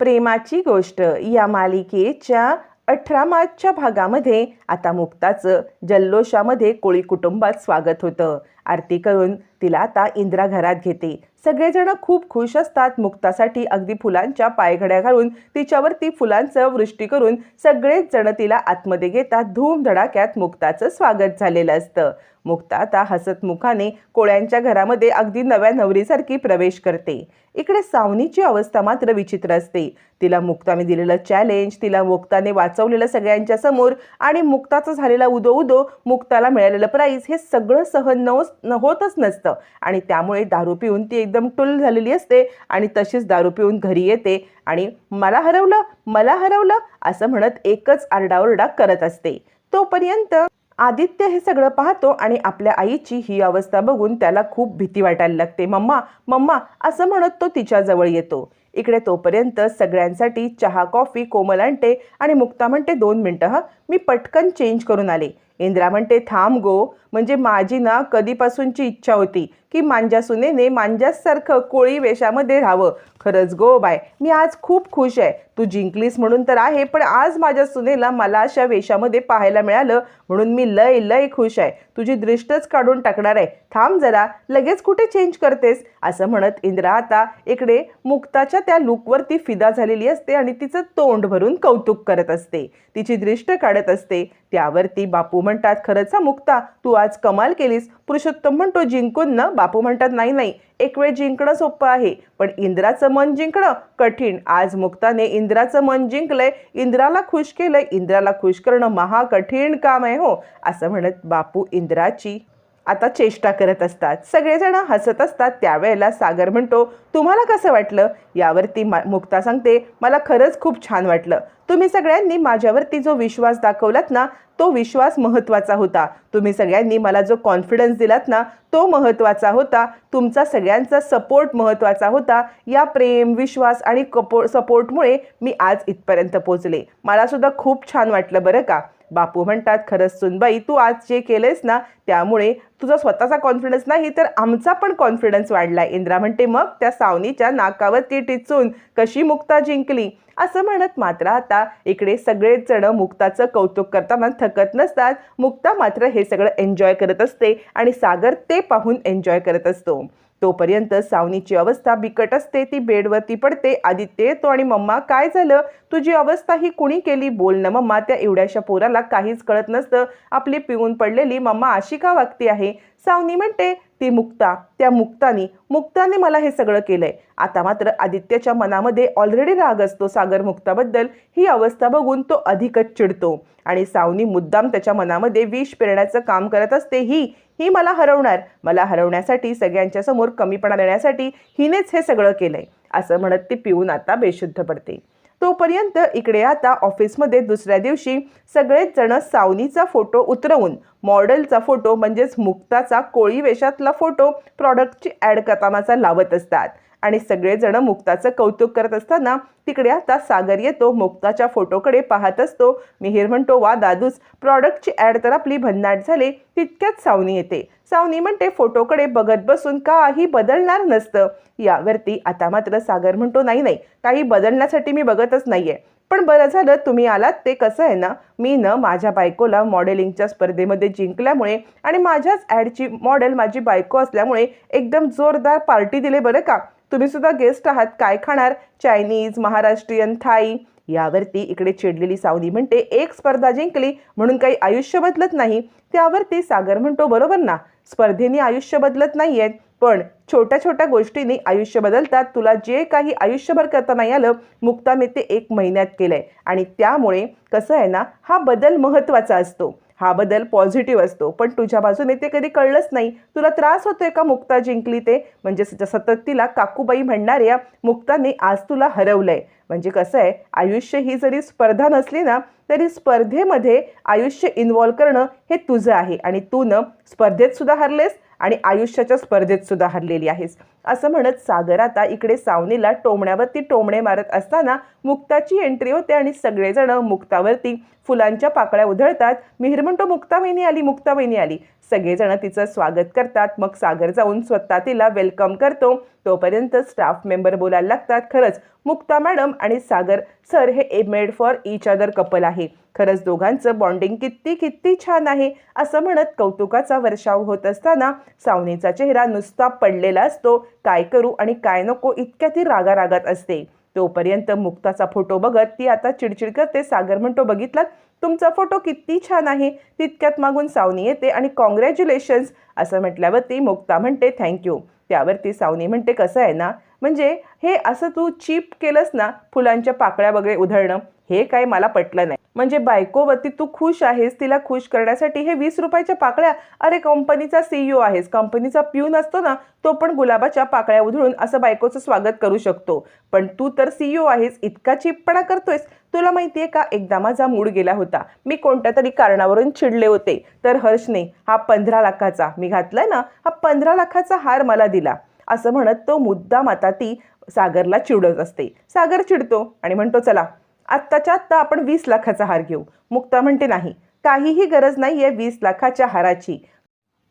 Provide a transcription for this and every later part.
प्रेमाची गोष्ट. या मालिकेच्या अठरा मार्चच्या भागामध्ये आता मुक्ताचं जल्लोषामध्ये कोळी कुटुंबात स्वागत होतं. आरती करून तिला आता इंदिरा घरात घेते. सगळेजण खूप खुश असतात. मुक्तासाठी अगदी फुलांच्या पायघड्या घालून तिच्यावरती फुलांचं वृष्टी करून सगळेच जण तिला आतमध्ये घेतात. धूमधडाक्यात मुक्ताचं स्वागत झालेलं असतं. मुक्ता आता हसत मुखाने कोळ्यांच्या घरामध्ये अगदी नव्या नवरीसारखी प्रवेश करते. इकडे सावनीची अवस्था मात्र विचित्र असते. तिला मुक्ताने दिलेलं चॅलेंज तिला मुक्ताने वाचवलेलं सगळ्यांच्या समोर आणि मुक्ताचं झालेला उदो उदो मुक्ताला मिळालेलं प्राईज हे सगळं सहन न न होतच नसतं. आणि त्यामुळे दारू पिऊन ती एकदम टुल झालेली असते आणि तशीच दारू पिऊन घरी येते आणि मला हरवलं मला हरवलं असं म्हणत एकच आरडाओरडा करत असते. तोपर्यंत आदित्य हे सगळं पाहतो आणि आपल्या आईची ही अवस्था बघून त्याला खूप भीती वाटायला लागते. मम्मा मम्मा असं म्हणत तो तिच्याजवळ येतो. इकडे तोपर्यंत सगळ्यांसाठी चहा कॉफी कोमल आणते आणि मुक्ता म्हणते दोन मिनटं हं. मी पटकन चेंज करून आले. इंद्रा म्हणते थांब गो. म्हणजे माझी ना कधीपासूनची इच्छा होती की मांजा सुनेने मांजासारखं कोळी वेशामध्ये राहावं. खरंच गो बाय मी आज खूप खुश आहे. तू जिंकलीस म्हणून तर आहे पण आज माझ्या सुनेला मला अशा वेशामध्ये पाहायला मिळालं म्हणून मी लय लय खुश आहे. तुझी दृष्टच काढून टाकणार आहे. थांब जरा लगेच कुठे चेंज करतेस? असं म्हणत इंद्रा आता इकडे मुक्ताच्या त्या लुकवरती फिदा झालेली असते आणि तिचं तोंड भरून कौतुक करत असते. तिची दृष्ट काढत असते. त्यावरती बापू म्हणतात खरंच मुक्ता तू आज कमाल केलीस. पुरुषोत्तम म्हणतो जिंकून ना बापू म्हणतात नाही नाही एक वेळ जिंकणं सोपं आहे. पण इंद्राचं मन जिंकणं कठीण. आज मुक्ताने इंद्राचं मन जिंकलंय. इंद्राला खुश केलंय. इंद्राला खुश करणं महाकठीण काम आहे हो असं म्हणत बापू इंद्राची आता चेष्टा करत असतात. सगळेजण हसत असतात. त्यावेळेला सागर म्हणतो तुम्हाला कसं वाटलं? यावरती मा मुक्ता सांगते मला खरंच खूप छान वाटलं. तुम्ही सगळ्यांनी माझ्यावरती जो विश्वास दाखवलात ना तो विश्वास महत्त्वाचा होता. तुम्ही सगळ्यांनी मला जो कॉन्फिडन्स दिलात ना तो महत्त्वाचा होता. तुमचा सगळ्यांचा सपोर्ट महत्त्वाचा होता. या प्रेम विश्वास आणि कपो सपोर्टमुळे मी आज इथपर्यंत पोचले मलासुद्धा खूप छान वाटलं बरं का? बापू म्हणतात खरंच सुनबाई तू आज जे केलेस ना त्यामुळे तुझा स्वतःचा कॉन्फिडन्स नाही तर आमचा पण कॉन्फिडन्स वाढला इंद्रा म्हणते मग त्या सावनीच्या नाकावरती टिचून कशी मुक्ता जिंकली? असं म्हणत मात्र आता इकडे सगळेच जण मुक्ताचं कौतुक करताना थकत नसतात. मुक्ता मात्र हे सगळं एन्जॉय करत असते आणि सागर ते पाहून एन्जॉय करत असतो. तोपर्यंत सावनीची अवस्था बिकट असते ती बेडवरती पडते. आदित्य येतो आणि मम्मा काय झालं? तुझी अवस्था ही कुणी केली? बोल ना मम्मा त्या एवढ्याशा पोराला काहीच कळत नसतं. आपली पिऊन पडलेली मम्मा अशी का वागते आहे? सावनी म्हणते ती मुक्ता त्या मुक्तानी मुक्ताने मला हे सगळं केलंय. आता मात्र आदित्यच्या मनामध्ये ऑलरेडी राग असतो सागर मुक्ताबद्दल. ही अवस्था बघून तो अधिकच चिडतो. आणि सावनी मुद्दाम त्याच्या मनामध्ये विष पेरण्याचं काम करत असते. ही ही मला हरवणार. मला हरवण्यासाठी सगळ्यांच्या समोर कमीपणा देण्यासाठी हिनेच हे सगळं केलंय. असं म्हणत ती पिऊन आता बेशुद्ध पडते. तोपर्यंत इकडे आता ऑफिसमध्ये दुसऱ्या दिवशी सगळेच जण सावनीचा फोटो उतरवून मॉडेलचा फोटो म्हणजेच मुक्ताचा कोळी वेशातला फोटो प्रॉडक्टची ॲड करतानाचा लावत असतात. आणि सगळेजण मुक्ताचं कौतुक करत असताना तिकडे आता सागर येतो मुक्ताच्या फोटोकडे पाहत असतो. मिहीर म्हणतो वा दादूस प्रॉडक्टची ॲड तर आपली भन्नाट झाली तितक्यात सावनी येते. सावनी म्हणते फोटोकडे बघत बसून काही बदलणार नसतं. यावरती आता मात्र सागर म्हणतो नाही नाही काही बदलण्यासाठी मी बघतच नाही आहे पण बरं झालं तुम्ही आलात ते कसं आहे ना मी न माझ्या बायकोला मॉडेलिंगच्या स्पर्धेमध्ये जिंकल्यामुळे आणि माझ्याच ॲडची मॉडेल माझी बायको असल्यामुळे एकदम जोरदार पार्टी दिले बरं का? तुम्ही सुद्धा गेस्ट आहात. काय खाणार? Chinese Maharashtrian Thai. यावरती इकडे चिडलेली सावनी म्हणते एक स्पर्धा जिंकली म्हणून काही आयुष्य बदलत नाही. त्यावरती सागर म्हणतो बरोबर ना? स्पर्धेने आयुष्य बदलत नाही आहेत पण छोट्या छोट्या गोष्टींनी आयुष्य बदलतात. तुला जे काही आयुष्यभर करता नाही आलं मुक्ताने ते एक महिन्यात केलंय. आणि त्यामुळे कसं आहे ना हा बदल महत्त्वाचा असतो. हा बदल पॉझिटिव्ह असतो. पण तुझ्या बाजूने ते कधी कळलंच नाही. तुला त्रास होतोय का मुक्ता जिंकली ते? म्हणजे सतत तिला काकूबाई म्हणणाऱ्या मुक्ताने आज तुला हरवलंय. म्हणजे कसं आहे आयुष्य ही जरी स्पर्धा नसली ना तरी स्पर्धेमध्ये आयुष्य इन्वॉल्व करणं हे तुझं आहे. आणि तू न स्पर्धेत सुद्धा हरलेस आणि आयुष्याच्या स्पर्धेत सुद्धा हरलेली आहेस. असं म्हणत सागर आता इकडे सावनीला टोमण्यावरती टोमणे मारत असताना मुक्ताची एंट्री होते आणि सगळेजण मुक्तावरती फुलांच्या पाकळ्या उधळतात. मिहीर म्हणतो मुक्तावहिनी आली मुक्तावहिनी आली. सगळेजण तिचं स्वागत करतात. मग सागर जाऊन स्वतः तिला वेलकम करतो. तोपर्यंत स्टाफ मेंबर बोलायला लागतात. खरंच मुक्ता मॅडम आणि सागर सर हे a made for each other couple आहे. खरंच दोघांचं बॉन्डिंग किती किती छान आहे. असं म्हणत कौतुकाचा वर्षाव होत असताना सावनीचा चेहरा नुसता पडलेला असतो. काय करू आणि काय नको इतक्या ती रागारागात असते. तोपर्यंत मुक्ताचा फोटो बघत ती आता चिडचिड करते. सागर म्हणतो बघितलात तुमचा फोटो किती छान आहे. तितक्यात मागून सावनी येते आणि कॉंग्रॅच्युलेशन्स असं म्हटल्यावर ती मुक्ता म्हणते थँक्यू त्यावरती सावनी म्हणते कसं आहे ना? म्हणजे हे असं तू चीप केलंस ना फुलांच्या पाकळ्या वगैरे उधळणं? हे काय मला पटलं नाही. म्हणजे बायकोवरती तू खुश आहेस तिला खुश करण्यासाठी हे वीस रुपयाच्या पाकळ्या अरे कंपनीचा सीईओ आहेस कंपनीचा प्यून असतो ना तो पण गुलाबाच्या पाकळ्या उधळून असं बायकोचं स्वागत करू शकतो. पण तू तर सीईओ आहेस इतका चिपपणा करतोयस तुला माहिती आहे का एकदा माझा मूड गेला होता. मी कोणत्या तरी कारणावरून चिडले होते. तर हर्षने हा पंधरा लाखाचा मी घातलाय ना हा पंधरा लाखाचा हार मला दिला. असं म्हणत तो मुद्दाम आता ती सागरला चिडत असते. सागर चिडतो आणि म्हणतो चला आत्ताच्या आत्ता आपण वीस लाखाचा हार घेऊ. मुक्ता म्हणते नाही काहीही गरज नाही आहे वीस लाखाच्या हाराची.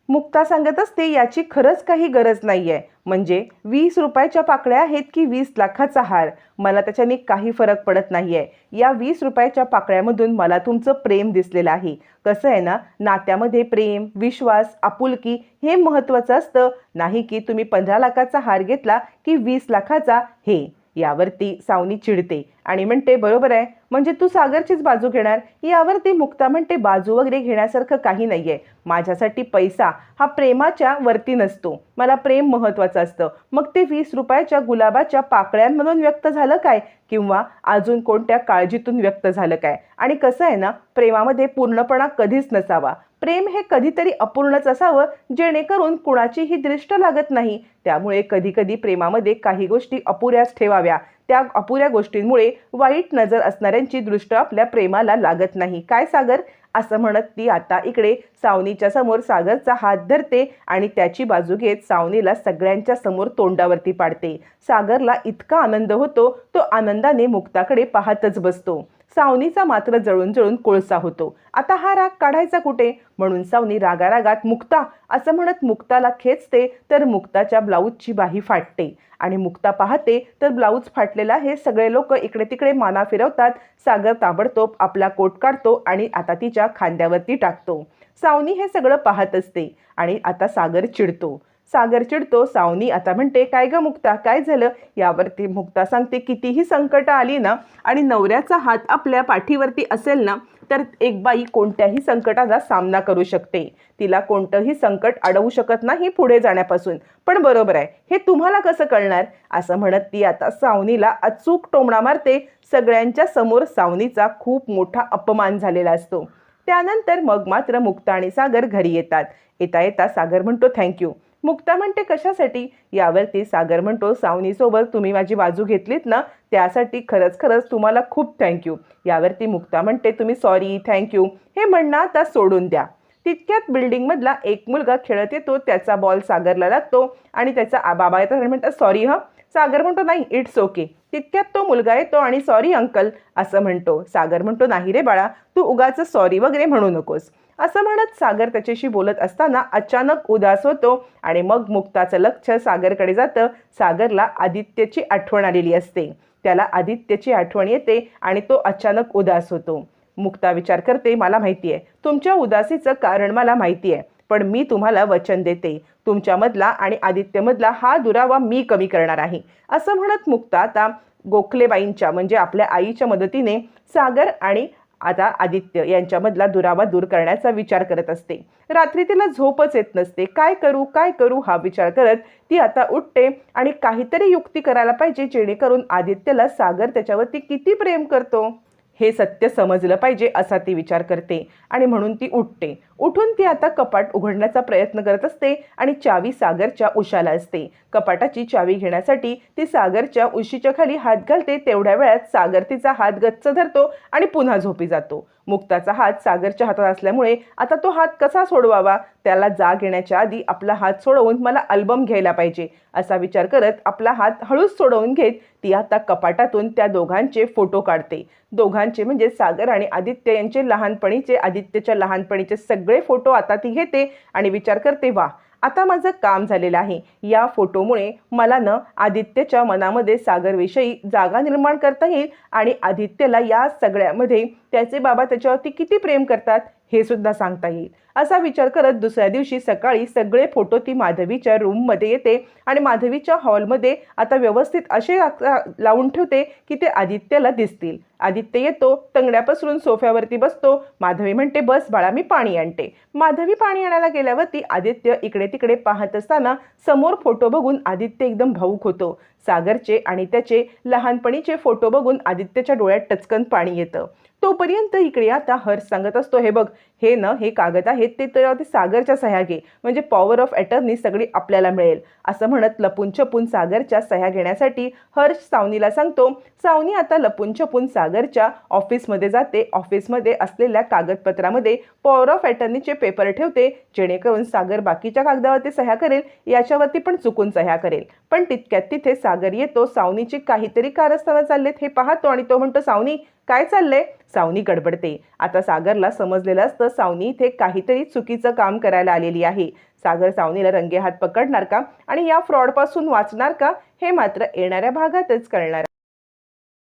मुक्ता सांगत असते याची खरंच काही गरज नाही आहे म्हणजे वीस रुपयाच्या पाकळ्या आहेत की वीस लाखाचा हार? मला त्याच्याने काही फरक पडत नाही आहे या वीस रुपयाच्या पाकळ्यामधून मला तुमचं प्रेम दिसलेलं आहे. कसं आहे ना नात्यामध्ये प्रेम विश्वास आपुलकी हे महत्त्वाचं असतं. नाही की तुम्ही पंधरा लाखाचा हार घेतला की वीस लाखाचा हे. यावरती सावनी चिडते आणि म्हणते बरोबर आहे. म्हणजे तू सागरचीच बाजू घेणार? यावरती मुक्ता म्हणते बाजू वगैरे घेण्यासारखं काही नाही आहे माझ्यासाठी पैसा हा प्रेमाच्या वरती नसतो. मला प्रेम महत्त्वाचं असतं. मग ते वीस रुपयाच्या गुलाबाच्या पाकळ्यांमधून व्यक्त झालं काय? किंवा अजून कोणत्या काळजीतून व्यक्त झालं काय? आणि कसं आहे ना प्रेमामध्ये पूर्णपणा कधीच नसावा. प्रेम हे कधीतरी अपूर्णच असावं जेणेकरून कुणाचीही दृष्ट लागत नाही. त्यामुळे कधीकधी प्रेमामध्ये काही गोष्टी अपुऱ्याच ठेवाव्या. त्या अपुऱ्या गोष्टींमुळे वाईट नजर असणाऱ्यांची दृष्ट आपल्या प्रेमाला लागत नाही. काय सागर? असं म्हणत ती आता इकडे सावनीच्या समोर सागरचा हात धरते आणि त्याची बाजू घेत सावनीला सगळ्यांच्या समोर तोंडावरती पाडते. सागरला इतका आनंद होतो तो आनंदाने मुक्ताकडे पाहतच बसतो. सावनीचा मात्र जळून जळून कोळसा होतो. आता हा राग काढायचा कुठे? म्हणून सावनी रागारागात मुक्ता असं म्हणत मुक्ताला खेचते तर मुक्ताच्या ब्लाऊजची बाही फाटते. आणि मुक्ता पाहते तर ब्लाऊज फाटलेला हे सगळे लोक इकडे तिकडे माना फिरवतात सागर ताबडतोब आपला कोट काढतो आणि आता तिच्या खांद्यावरती टाकतो. सावनी हे सगळं पाहत असते आणि आता सागर चिडतो. सागर चिडतो सावनी आता म्हणते काय ग मुक्ता काय झालं? यावरती मुक्ता सांगते कितीही संकट आली ना आणि नवऱ्याचा हात आपल्या पाठीवरती असेल ना तर एक बाई कोणत्याही संकटाचा सामना करू शकते. तिला कोणतंही संकट अडवू शकत नाही पुढे जाण्यापासून. पण बरोबर आहे. हे तुम्हाला कसं कळणार? असं म्हणत ती आता सावनीला अचूक टोमणा मारते. सगळ्यांच्या समोर सावनीचा खूप मोठा अपमान झालेला असतो. त्यानंतर मग मात्र मुक्ता आणि सागर घरी येतात. येता येता सागर म्हणतो थँक्यू. मुक्ता म्हणते कशासाठी? यावरती सागर म्हणतो सावनीसोबत तुम्ही माझी बाजू घेतलीत ना त्यासाठी खरंच खरंच तुम्हाला खूप थँक्यू यावरती मुक्ता म्हणते तुम्ही सॉरी थँक्यू हे म्हणणं आता सोडून द्या. तितक्यात बिल्डिंगमधला एक मुलगा खेळत येतो त्याचा बॉल सागरला लागतो आणि त्याचा आ- बाबा येतात म्हणतात सॉरी हं. सागर म्हणतो नाही इट्स ओके तितक्यात तो मुलगा येतो आणि सॉरी अंकल असं म्हणतो. सागर म्हणतो नाही रे बाळा तू उगाच सॉरी वगैरे म्हणू नकोस. असं म्हणत सागर त्याच्याशी बोलत असताना अचानक उदास होतो आणि मग मुक्ताचं लक्ष सागरकडे जातं. सागरला आदित्यची आठवण आलेली असते. त्याला आदित्यची आठवण येते आणि तो अचानक उदास होतो. मुक्ता विचार करते मला माहिती आहे तुमच्या उदासीचं कारण मला माहिती आहे पण मी तुम्हाला वचन देते. तुमच्यामधला आणि आदित्यमधला हा दुरावा मी कमी करणार आहे. असं म्हणत मुक्ता आता गोखलेबाईंच्या म्हणजे आपल्या आईच्या मदतीने सागर आणि आता आदित्य यांच्यामधला दुरावा दूर करण्याचा विचार करत असते. रात्री तिला झोपच येत नसते. काय करू काय करू हा विचार करत ती आता उठते आणि काहीतरी युक्ती करायला पाहिजे जेणेकरून आदित्यला सागर त्याच्यावरती किती प्रेम करतो? हे सत्य समजलं पाहिजे असा ती विचार करते आणि म्हणून ती उठते. उठून ती आता कपाट उघडण्याचा प्रयत्न करत असते आणि चावी सागरच्या उशाला असते. कपाटाची चावी घेण्यासाठी ती सागरच्या उशीच्या खाली हात घालते तेवढ्या वेळात सागर तिचा हात गच्च धरतो आणि पुन्हा झोपी जातो. मुक्ताचा हात सागरच्या हातात असल्यामुळे आता तो हात कसा सोडवावा? त्याला जाग येण्याच्या आधी आपला हात सोडवून मला अल्बम घ्यायला पाहिजे असा विचार करत आपला हात हळूच सोडवून घेत ती आता कपाटातून त्या दोघांचे फोटो काढते. दोघांचे म्हणजे सागर आणि आदित्य यांचे लहानपणीचे आदित्यच्या लहानपणीचे सगळे फोटो आता ती घेते आणि विचार करते वा आता माझं काम झालेलं आहे. या फोटोमुळे मला न आदित्यच्या मनामध्ये सागरविषयी जागा निर्माण करता येईल आणि आदित्यला या सगळ्यामध्ये त्याचे बाबा त्याच्यावरती किती प्रेम करतात हे सुद्धा सांगता येईल. असा विचार करत दुसऱ्या दिवशी सकाळी सगळे फोटो ती माधवीच्या रूममध्ये येते आणि माधवीच्या हॉलमध्ये आता व्यवस्थित असे लावून ठेवते की ते आदित्यला दिसतील. आदित्य येतो तंगड्या पसरून सोफ्यावरती बसतो. माधवी म्हणते बस बाळा मी पाणी आणते. माधवी पाणी आणायला गेल्यावरती आदित्य इकडे तिकडे पाहत असताना समोर फोटो बघून आदित्य एकदम भाऊक होतो. सागरचे आणि त्याचे लहानपणीचे फोटो बघून आदित्यच्या डोळ्यात टचकन पाणी येतं. तोपर्यंत इकडे आता हर्ष सांगत असतो हे बघ हे न हे कागद आहे आहेत ते त्यावरती सागरच्या सह्या घे म्हणजे पॉवर ऑफ अटर्नी सगळी आपल्याला मिळेल. असं म्हणत लपून छपून सागरच्या सह्या घेण्यासाठी हर्ष सावनीला सांगतो सावनी आता लपून छपून सागरच्या ऑफिसमध्ये जाते. ऑफिसमध्ये असलेल्या कागदपत्रामध्ये पॉवर ऑफ अटर्नीचे पेपर ठेवते. जेणेकरून सागर बाकीच्या कागदावरती सह्या करेल याच्यावरती पण चुकून सह्या करेल. पण तितक्यात तिथे सागर येतो. सावनीची काहीतरी कारस्थानं चाललेत. हे पाहतो आणि तो म्हणतो सावनी काय चाललंय? सावनी गडबडते. आता सागरला समजलेलं असतं सावनी इथे काहीतरी चुकीचं काम करायला आलेली आहे. सागर सावनीला रंगेहात पकडणार का? आणि या फ्रॉडपासून वाचणार का? हे मात्र येणाऱ्या भागातच कळणार